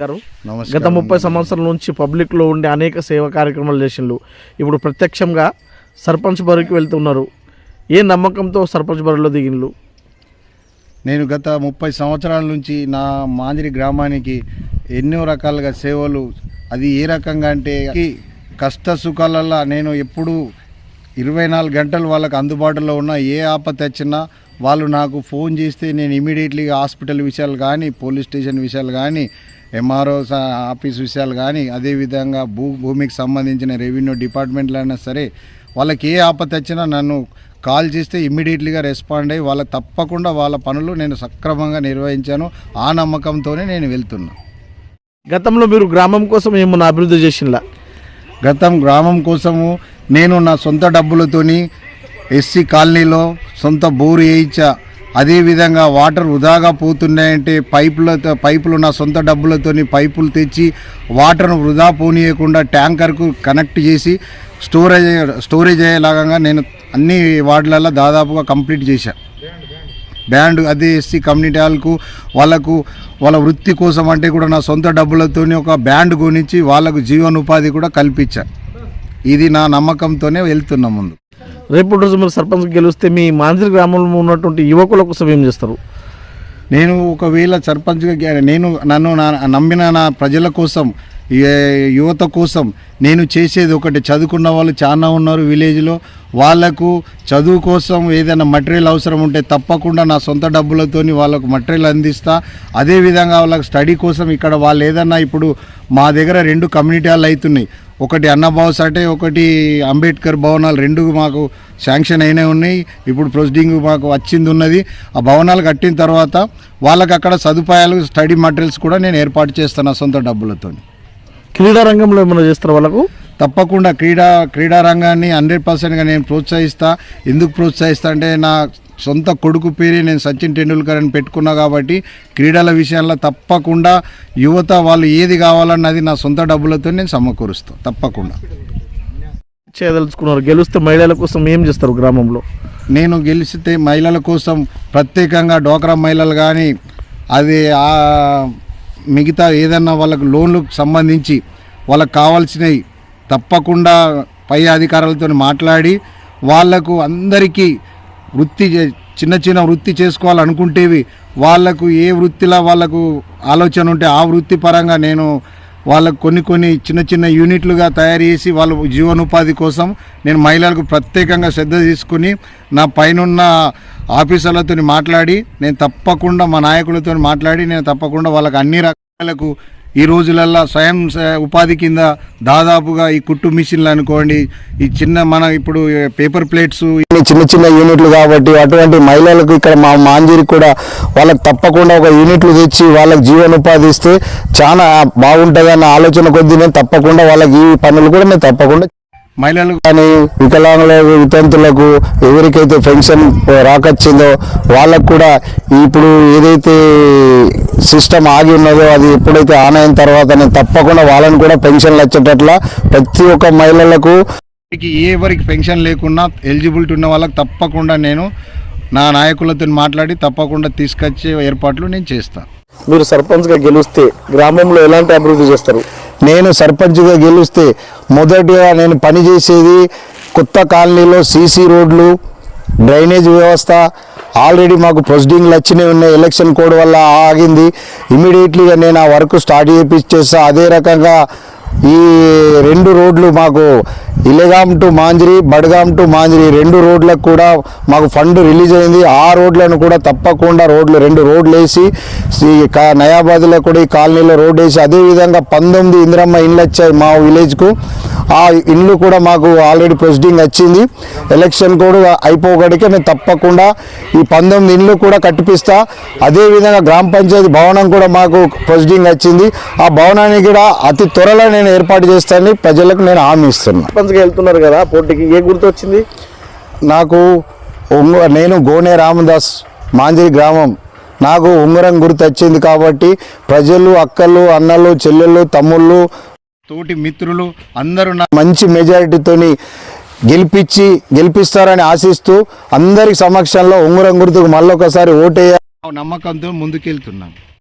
గారు గత ముప్పై సంవత్సరాల నుంచి పబ్లిక్లో ఉండే అనేక సేవా కార్యక్రమాలు చేసిండ్రు ఇప్పుడు ప్రత్యక్షంగా సర్పంచ్ బరికి వెళ్తున్నారు. ఏ నమ్మకంతో సర్పంచ్ బరిలో దిగిండ్రు నేను గత ముప్పై సంవత్సరాల నుంచి నా మాంజిరి గ్రామానికి ఎన్నో రకాలుగా సేవలు అది ఏ రకంగా అంటే కష్ట సుఖాలలో నేను ఎప్పుడు ఇరవై నాలుగు గంటలు వాళ్ళకి అందుబాటులో ఉన్న ఏ ఆపత్తి వచ్చినా వాళ్ళు నాకు ఫోన్ చేస్తే నేను ఇమీడియట్లీగా హాస్పిటల్ విషయాలు కానీ పోలీస్ స్టేషన్ విషయాలు కానీ ఎంఆర్ఓ ఆఫీస్ విషయాలు కానీ అదేవిధంగా భూ భూమికి సంబంధించిన రెవెన్యూ డిపార్ట్మెంట్లో అయినా సరే వాళ్ళకి ఏ ఆపత్తి వచ్చినా నన్ను కాల్ చేస్తే ఇమ్మీడియట్లీగా రెస్పాండ్ అయ్యి వాళ్ళకి తప్పకుండా వాళ్ళ పనులు నేను సక్రమంగా నిర్వహించాను. ఆ నమ్మకంతోనే నేను వెళ్తున్నా. గతంలో మీరు గ్రామం కోసం ఏమన్నా అభివృద్ధి చేసిండ్లా? గతం గ్రామం కోసము నేను నా సొంత డబ్బులతోని ఎస్సీ కాలనీలో సొంత బోరు వేయించా. అదేవిధంగా వాటర్ వృధాగా పోతున్నాయంటే పైపులతో పైపులు నా సొంత డబ్బులతోని పైపులు తెచ్చి వాటర్ను వృధా పోనీయకుండా ట్యాంకర్కు కనెక్ట్ చేసి స్టోరేజ్ స్టోరేజ్ అయ్యేలాగా నేను అన్ని వార్డులలో దాదాపుగా కంప్లీట్ చేశాను బ్యాండ్ అదే ఎస్సీ కమ్యూనిటీ వాళ్ళకు వాళ్ళకు వాళ్ళ వృత్తి కోసం అంటే కూడా నా సొంత డబ్బులతోని ఒక బ్యాండ్ కొనిచ్చి వాళ్ళకు జీవనోపాధి కూడా కల్పించాను ఇది నా నమ్మకంతోనే వెళ్తున్నా ముందు. రేపు రోజు మీరు సర్పంచ్ గెలిస్తే మీ మాంజరి గ్రామంలో ఉన్నటువంటి యువకుల కోసం ఏం చేస్తారు? నేను ఒకవేళ సర్పంచ్గా నేను నన్ను నా నమ్మిన నా ప్రజల కోసం యువత కోసం నేను చేసేది ఒకటి చదువుకున్న వాళ్ళు చాలా ఉన్నారు విలేజ్లో. వాళ్ళకు చదువు కోసం ఏదైనా మటీరియల్ అవసరం ఉంటే తప్పకుండా నా సొంత డబ్బులతోని వాళ్ళకు మటీరియల్ అందిస్తా. అదేవిధంగా వాళ్ళకి స్టడీ కోసం ఇక్కడ వాళ్ళు ఏదన్నా ఇప్పుడు మా దగ్గర రెండు కమ్యూనిటీ హాల్ అవుతున్నాయి. ఒకటి అన్నభావ సటే ఒకటి అంబేద్కర్ భవనాలు రెండు మాకు శాంక్షన్ అయినవి ఉన్నాయి. ఇప్పుడు ప్రొసీడింగ్ మాకు వచ్చింది ఉన్నది ఆ భవనాలు కట్టిన తర్వాత వాళ్ళకి అక్కడ సదుపాయాలు స్టడీ మటీరియల్స్ కూడా నేను ఏర్పాటు చేస్తాను నా సొంత డబ్బులతో క్రీడా రంగంలో ఏమైనా చేస్తారు వాళ్ళకు? తప్పకుండా క్రీడా క్రీడా రంగాన్ని హండ్రెడ్ పర్సెంట్గా నేను ప్రోత్సహిస్తా. ఎందుకు ప్రోత్సహిస్తా అంటే నా సొంత కొడుకు పేరే నేను సచిన్ టెండూల్కర్ అని పెట్టుకున్నా కాబట్టి క్రీడల విషయంలో తప్పకుండా యువత వాళ్ళు ఏది కావాలన్నది నా సొంత డబ్బులతో నేను సమకూరుస్తాను తప్పకుండా. చేయదలుచుకున్నారు. గెలిస్తే మహిళల కోసం ఏం చేస్తారు గ్రామంలో? నేను గెలిచితే మహిళల కోసం ప్రత్యేకంగా డోక్రా మహిళలు కానీ అది మిగతా ఏదన్నా వాళ్ళకు లోన్లకు సంబంధించి వాళ్ళకు కావాల్సినవి తప్పకుండా పై అధికారులతో మాట్లాడి వాళ్ళకు అందరికీ వృత్తి చే- చిన్న చిన్న వృత్తి చేసుకోవాలనుకుంటేవి వాళ్ళకు ఏ వృత్తిలో వాళ్ళకు ఆలోచన ఉంటే ఆ వృత్తి పరంగా నేను వాళ్ళకు కొన్ని కొన్ని చిన్న చిన్న యూనిట్లుగా తయారు చేసి వాళ్ళ జీవనోపాధి కోసం నేను మహిళలకు ప్రత్యేకంగా శ్రద్ధ తీసుకుని నా పైనున్న ఆఫీసర్లతో మాట్లాడి నేను తప్పకుండా మా నాయకులతో మాట్లాడి నేను తప్పకుండా వాళ్ళకి అన్ని రకాలకు ఈ రోజులల్లో స్వయం స- ఉపాధి కింద దాదాపుగా ఈ కుట్టు మిషన్లు అనుకోండి ఈ చిన్న మన ఇప్పుడు పేపర్ ప్లేట్స్ చిన్న చిన్న యూనిట్లు కాబట్టి అటువంటి మహిళలకు ఇక్కడ మా మాంజీరి కూడా వాళ్ళకి తప్పకుండా ఒక యూనిట్లు తెచ్చి వాళ్ళకి జీవనోపాధి ఇస్తే చాలా బాగుంటుంది ఆలోచన కొద్దీ నేను తప్పకుండా వాళ్ళకి ఈ పనులు కూడా నేను తప్పకుండా మహిళలు కానీ వికలాంగులకు వితంతులకు ఎవరికైతే పెన్షన్ రాకొచ్చిందో వాళ్ళకు కూడా ఇప్పుడు ఏదైతే సిస్టమ్ ఆగి ఉన్నదో అది ఎప్పుడైతే ఆన్ అయిన తర్వాత తప్పకుండా వాళ్ళని కూడా పెన్షన్లు వచ్చేటట్ల ప్రతి ఒక్క మహిళలకు ఎవరికి పెన్షన్ లేకున్నా ఎలిజిబిలిటీ ఉన్న వాళ్ళకి తప్పకుండా నేను నా నాయకులతో మాట్లాడి తప్పకుండా తీసుకొచ్చే ఏర్పాట్లు నేను చేస్తాను. మీరు సర్పంచ్గా గెలిస్తే గ్రామంలో ఎలాంటి అభివృద్ధి చేస్తారు? నేను సర్పంచ్గా గెలిస్తే మొదటిగా నేను పనిచేసేది కొత్త కాలనీలో సీసీ రోడ్లు డ్రైనేజ్ వ్యవస్థ ఆల్రెడీ మాకు ప్రొసీడింగ్లు వచ్చినాయి ఉన్నాయి ఎలక్షన్ కోడ్ వల్ల ఆగింది. ఇమీడియట్లీగా నేను ఆ వర్క్ స్టార్ట్ చేపించేస్తా అదే రకంగా ఈ రెండు రోడ్లు మాకు ఇలగాం టు మాంజిరి బడ్గాం టు మాంజిరి రెండు రోడ్లకు కూడా మాకు ఫండ్ రిలీజ్ అయింది. ఆ రోడ్లను కూడా తప్పకుండా రోడ్లు రెండు రోడ్లు వేసి నయాబాద్లో కూడా ఈ కాలనీలో రోడ్ వేసి అదేవిధంగా పంతొమ్మిది ఇందిరమ్మ ఇండ్లు వచ్చాయి మా విలేజ్కు. ఆ ఇండ్లు కూడా మాకు ఆల్రెడీ ప్రొసీడింగ్ వచ్చింది. ఎలక్షన్ కూడా అయిపోగడికే మేము తప్పకుండా ఈ పంతొమ్మిది ఇండ్లు కూడా కట్టిపిస్తా. అదేవిధంగా గ్రామ పంచాయతీ భవనం కూడా మాకు ప్రొసీడింగ్ వచ్చింది. ఆ భవనాన్ని కూడా అతి త్వరలో నేను ఏర్పాటు చేస్తానని ప్రజలకు నేను హామీ ఇస్తున్నా. సర్పంచ్గా వెళ్తున్నారు కదా పోటీకి ఏ గుర్తు వచ్చింది? నాకు నేను గోనె రామదాస్ మాంజిరి గ్రామం. నాకు ఉంగరం గుర్తు వచ్చింది కాబట్టి ప్రజలు అక్కలు అన్నలు చెల్లెళ్ళు తమ్ముళ్ళు తోటి మిత్రులు అందరూ నా మంచి మెజారిటీతోని గెలిపించి గెలిపిస్తారని ఆశిస్తూ అందరి సమక్షంలో ఉంగరం గుర్తుకు మళ్ళొకసారి ఓటేయ నమ్మకంతో ముందుకెళ్తున్నాం